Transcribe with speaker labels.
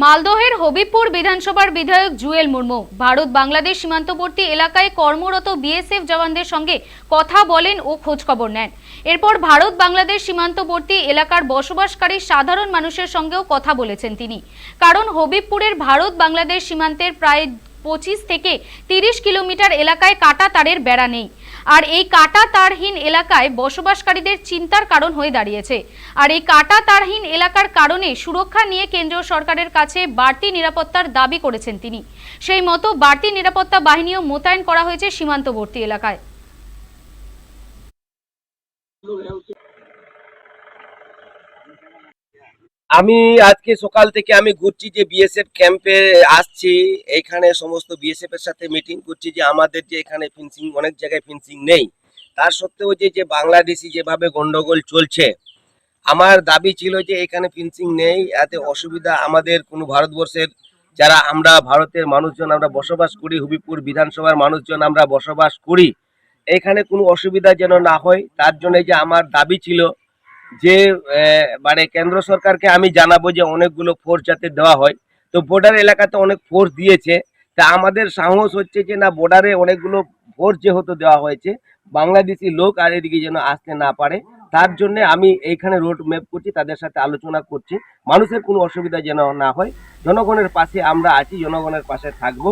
Speaker 1: মালদহের হবিবপুর বিধানসভার বিধায়ক জুয়েল মুর্মু। ভারত বাংলাদেশ সীমান্তবর্তী এলাকায় কর্মরত বিএসএফ জওয়ানদের সঙ্গে কথা বলেন ও খোঁজখবর নেন। এরপর ভারত বাংলাদেশ সীমান্তবর্তী এলাকার বসবাসকারী সাধারণ মানুষের সঙ্গেও কথা বলেছেন তিনি। কারণ হবিবপুরের ভারত বাংলাদেশ সীমান্তের প্রায় পঁচিশ থেকে তিরিশ কিলোমিটার এলাকায় কাটা তারের বেড়া নেই। আর এই কাটা তারহীন এলাকায় বসবাসকারীদের চিন্তার কারণ হয়ে দাঁড়িয়েছে। আর এই কাটা তারহীন এলাকার কারণে সুরক্ষা নিয়ে কেন্দ্রীয় সরকারের কাছে বাড়তি নিরাপত্তার দাবি করেছেন তিনি। সেই মতো বাড়তি নিরাপত্তা বাহিনীও মোতায়েন করা হয়েছে সীমান্তবর্তী এলাকায়।
Speaker 2: আমি আজকে সকাল থেকে আমি ঘুরছি যে বিএসএফ ক্যাম্পে আসছি। এইখানে সমস্ত বিএসএফ এর সাথে মিটিং করছি যে আমাদের যে এখানে ফিন্সিং অনেক জায়গায় ফিন্সিং নেই। তার সত্ত্বেও যে যে বাংলাদেশি যেভাবে গন্ডগোল চলছে, আমার দাবি ছিল যে এখানে ফিন্সিং নেই। এতে অসুবিধা আমাদের কোনো ভারতবর্ষের। যারা আমরা ভারতের মানুষজন, আমরা বসবাস করি, হুবিপুর বিধানসভার মানুষজন, আমরা বসবাস করি। এখানে কোনো অসুবিধা যেন না হয়, তার জন্য যে আমার দাবি ছিল যে মানে কেন্দ্র সরকারকে আমি জানাব যে অনেকগুলো ফোর্স যাতে দেওয়া হয়। তো বর্ডার এলাকাতে অনেক ফোর্স দিয়েছে। তা আমাদের সাহস হচ্ছে যে, না বর্ডারে অনেকগুলো ফোর্স যেহেতু দেওয়া হয়েছে, বাংলাদেশি লোক আর এদিকে যেন আসতে না পারে, তার জন্য আমি এইখানে রোড ম্যাপ করছি, তাদের সাথে আলোচনা করছি। মানুষের কোনো অসুবিধা যেন না হয়। জনগণের পাশে আমরা আছি, জনগণের পাশে থাকব।